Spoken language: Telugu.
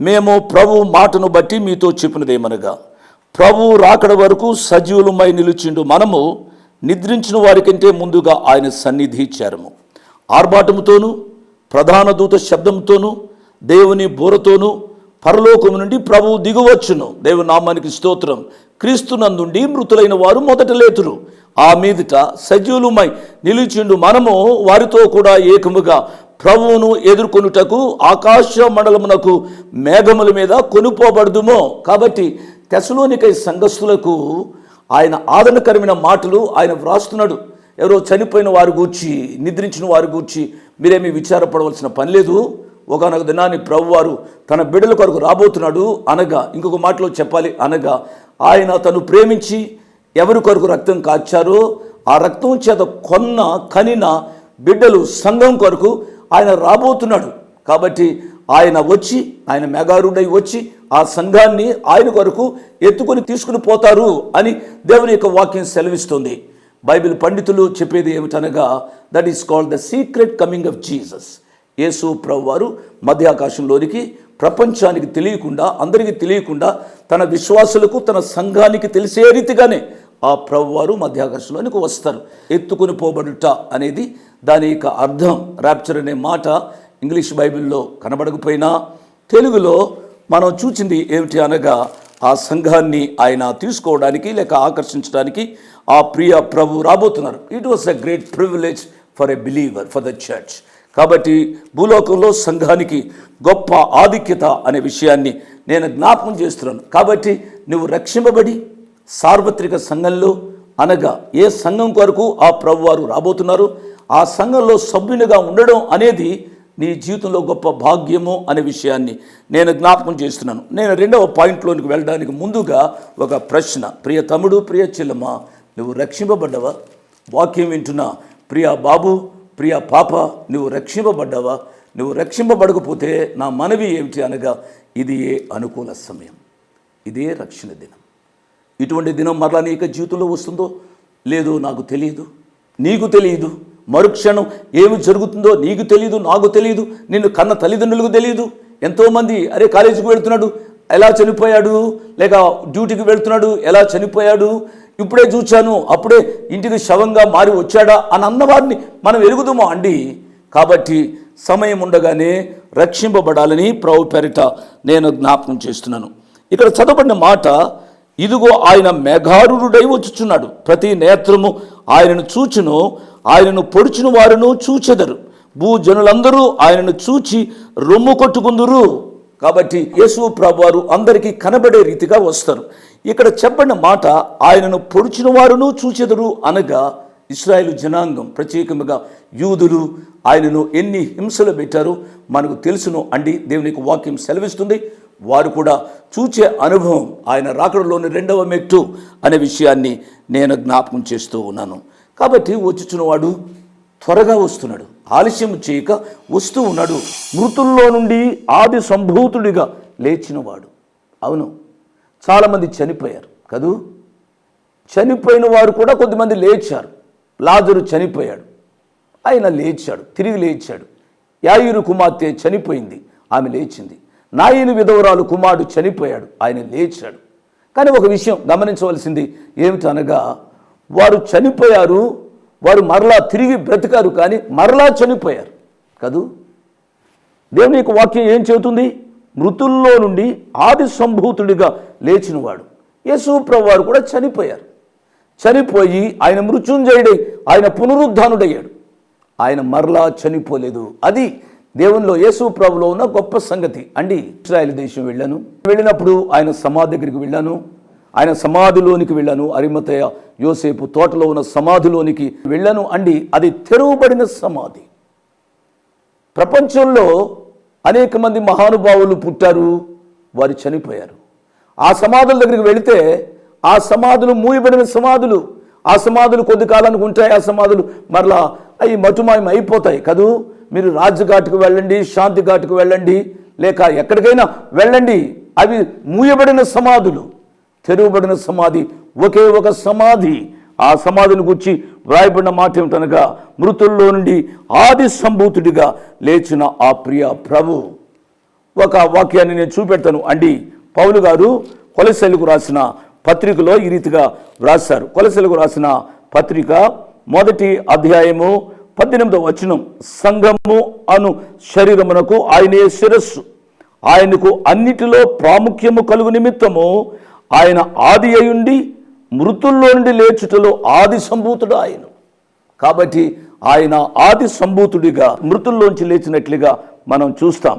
మేము ప్రభు మాటను బట్టి మీతో చెప్పినదేమనగా ప్రభు రాకడ వరకు సజీవులమై నిలిచిండు మనము నిద్రించిన వారికంటే ముందుగా ఆయన సన్నిధి చేరము. ఆర్భాటముతోనూ ప్రధాన దూత శబ్దంతోనూ దేవుని బోరతోనూ పరలోకము నుండి ప్రభువు దిగువచ్చును. దేవు నామానికి స్తోత్రం. క్రీస్తునందుండి మృతులైన వారు మొదట లేతురు. ఆ మీదట సజీవులమై నిలిచిండు మనము వారితో కూడా ఏకముగా ప్రభువును ఎదుర్కొనుటకు ఆకాశ మండలమునకు మేఘముల మీద కొనుపోబడుదుమో. కాబట్టి తెసలోనికై సంఘస్థులకు ఆయన ఆదరణకరమైన మాటలు ఆయన వ్రాస్తున్నాడు. ఎవరో చనిపోయిన వారి గూర్చి నిద్రించిన వారి గూర్చి మీరేమీ విచారపడవలసిన పని లేదు. ఒకనొక దినాన్ని ప్రభువారు తన బిడ్డల కొరకు రాబోతున్నాడు. అనగా ఇంకొక మాటలో చెప్పాలి అనగా ఆయన తను ప్రేమించి ఎవరి కొరకు రక్తం కాచారో ఆ రక్తం చేత కొన్న కనిన బిడ్డలు సంఘం కొరకు ఆయన రాబోతున్నాడు. కాబట్టి ఆయన వచ్చి ఆయన మెగారుడై వచ్చి ఆ సంఘాన్ని ఆయన కొరకు ఎత్తుకొని తీసుకుని పోతారు అని దేవుని యొక్క వాక్యం సెలవిస్తుంది. బైబిల్ పండితులు చెప్పేది ఏమిటనగా that is called the secret coming of Jesus Yesu ప్రభు వారు మధ్యాకాశంలోనికి ప్రపంచానికి తెలియకుండా అందరికీ తెలియకుండా తన విశ్వాసులకు తన సంఘానికి తెలిసే రీతిగానే ఆ ప్రభువారు మధ్యాకాశంలోనికి వస్తారు. ఎత్తుకుని పోబడుట అనేది దాని యొక్క అర్థం ర్యాప్చర్ అనే మాట ఇంగ్లీష్ బైబిల్లో కనబడకపోయినా తెలుగులో మనం చూచింది ఏమిటి అనగా ఆ సంఘాన్ని ఆయన తీసుకోవడానికి లేక ఆకర్షించడానికి ఆ ప్రియ ప్రభు రాబోతున్నారు. It was a great privilege for a believer for the church కాబట్టి భూలోకంలో సంఘానికి గొప్ప ఆధిక్యత అనే విషయాన్ని నేను జ్ఞాపకం చేస్తున్నాను. కాబట్టి నువ్వు రక్షింపబడి సార్వత్రిక సంఘంలో అనగా ఏ సంఘం కొరకు ఆ ప్రభువారు రాబోతున్నారు? ఆ సంఘంలో సభ్యునిగా ఉండడం అనేది నీ జీవితంలో గొప్ప భాగ్యము అనే విషయాన్ని నేను జ్ఞాపకం చేస్తున్నాను. నేను రెండవ పాయింట్లోనికి వెళ్ళడానికి ముందుగా ఒక ప్రశ్న. ప్రియ తమ్ముడు ప్రియ చెల్లమ్మ నువ్వు రక్షింపబడ్డవా? వాక్యం వింటున్నా. ప్రియ బాబు ప్రియ పాప నువ్వు రక్షింపబడ్డావా? నువ్వు రక్షింపబడకపోతే నా మనవి ఏమిటి? అనగా ఇది ఏ అనుకూల సమయం. ఇదే రక్షణ దినం. ఇటువంటి దినం మరలా నీ యొక్క జీవితంలో వస్తుందో లేదో నాకు తెలియదు. నీకు తెలియదు. మరుక్షణం ఏమి జరుగుతుందో నీకు తెలియదు నాకు తెలియదు నిన్ను కన్న తల్లిదండ్రులకు తెలియదు ఎంతోమంది అరే కాలేజీకి వెళ్తున్నాడు ఎలా చనిపోయాడు లేక డ్యూటీకి వెళ్తున్నాడు ఎలా చనిపోయాడు ఇప్పుడే చూచాను అప్పుడే ఇంటికి శవంగా మారి వచ్చాడా అని అన్నవారిని మనం ఎరుగుదామా అండి. కాబట్టి సమయం ఉండగానే రక్షింపబడాలని ప్రభు పేరిట నేను జ్ఞాపకం చేస్తున్నాను. ఇక్కడ చదవబడిన మాట ఇదిగో ఆయన మేఘారుడై వచ్చుచున్నాడు. ప్రతి నేత్రము ఆయనను చూచును ఆయనను పొడిచిన వారును చూచెదరు. భూజనులందరూ ఆయనను చూచి రొమ్ము కొట్టుకుందురు. కాబట్టి యేసు ప్రభువారు అందరికీ కనబడే రీతిగా వస్తారు. ఇక్కడ చెప్పిన మాట ఆయనను పొడిచిన వారును చూచెదరు అనగా ఇస్రాయేల్ జనాంగం ప్రత్యేకంగా యూదులు ఆయనను ఎన్ని హింసలు పెట్టారో మనకు తెలుసును అండి. దేవునికి వాక్యం సెలవిస్తుంది. వారు కూడా చూచే అనుభవం ఆయన రాకడలోని రెండవ మెట్టు అనే విషయాన్ని నేను జ్ఞాపకం చేస్తూ ఉన్నాను. కాబట్టి వచ్చుచున్నవాడు త్వరగా వస్తున్నాడు. ఆలస్యం చేయక వస్తూ ఉన్నాడు. మృతుల్లో నుండి ఆది సంభూతుడిగా లేచినవాడు. అవును చాలామంది చనిపోయారు కదూ? చనిపోయిన వారు కూడా కొద్దిమంది లేచారు. లాజరు చనిపోయాడు. ఆయన లేచాడు తిరిగి లేచాడు. యాయురు కుమార్తె చనిపోయింది. ఆమె లేచింది. నాయిలు విధవరాలు కుమారుడు చనిపోయాడు. ఆయన లేచాడు. కానీ ఒక విషయం గమనించవలసింది ఏమిటనగా వారు చనిపోయారు వారు మరలా తిరిగి బ్రతికారు కానీ మరలా చనిపోయారు. కదూ? దేవుని యొక్క వాక్యం ఏం చెబుతుంది? మృతుల్లో నుండి ఆది సంభూతుడిగా లేచినవాడు. యేసు వారు కూడా చనిపోయారు. చనిపోయి ఆయన మృత్యుంజయుడై ఆయన పునరుద్ధానుడయ్యాడు. ఆయన మరలా చనిపోలేదు. అది దేవునిలో యేసు ప్రభులో ఉన్న గొప్ప సంగతి. అండి ఇస్రాయల్ దేశం వెళ్ళాను. వెళ్ళినప్పుడు ఆయన సమాధి దగ్గరికి వెళ్ళాను. ఆయన సమాధిలోనికి వెళ్ళాను. అరిమతయ యోసేపు తోటలో ఉన్న సమాధిలోనికి వెళ్ళాను. అండి అది తెరువబడిన సమాధి. ప్రపంచంలో అనేక మంది మహానుభావులు పుట్టారు. వారు చనిపోయారు. ఆ సమాధుల దగ్గరికి వెళితే ఆ సమాధులు మూయబడిన సమాధులు. ఆ సమాధులు కొద్ది కాలానికి ఉంటాయి. ఆ సమాధులు మరలా అవి మటుమాయం అయిపోతాయి కదూ? మీరు రాజ్ఘాట్కు వెళ్ళండి శాంతి ఘాట్కు వెళ్ళండి. లేక ఎక్కడికైనా వెళ్ళండి. అవి మూయబడిన సమాధులు తెరువబడిన సమాధి ఒకే ఒక సమాధి. ఆ సమాధిని గురించి వ్రాయబడిన మాట ఏమిటనగా మృతుల్లో నుండి ఆది సంభూతుడిగా లేచిన ఆ ప్రియ ప్రభు. ఒక వాక్యాన్ని నేను చూపెడతాను. అండి పౌలు గారు కొలసెలకు రాసిన పత్రికలో ఈ రీతిగా వ్రాశారు. కొలశలకు రాసిన పత్రిక మొదటి అధ్యాయము పద్దెనిమిదవ వచనం సంఘము అను శరీరమునకు ఆయనే శిరస్సు. ఆయనకు అన్నిటిలో ప్రాముఖ్యము కలుగు నిమిత్తము ఆయన ఆది అయుండి మృతుల్లో నుండి లేచుటలో ఆది సంభూతుడు ఆయన. కాబట్టి ఆయన ఆది సంభూతుడిగా మృతుల్లోంచి లేచినట్లుగా మనం చూస్తాం.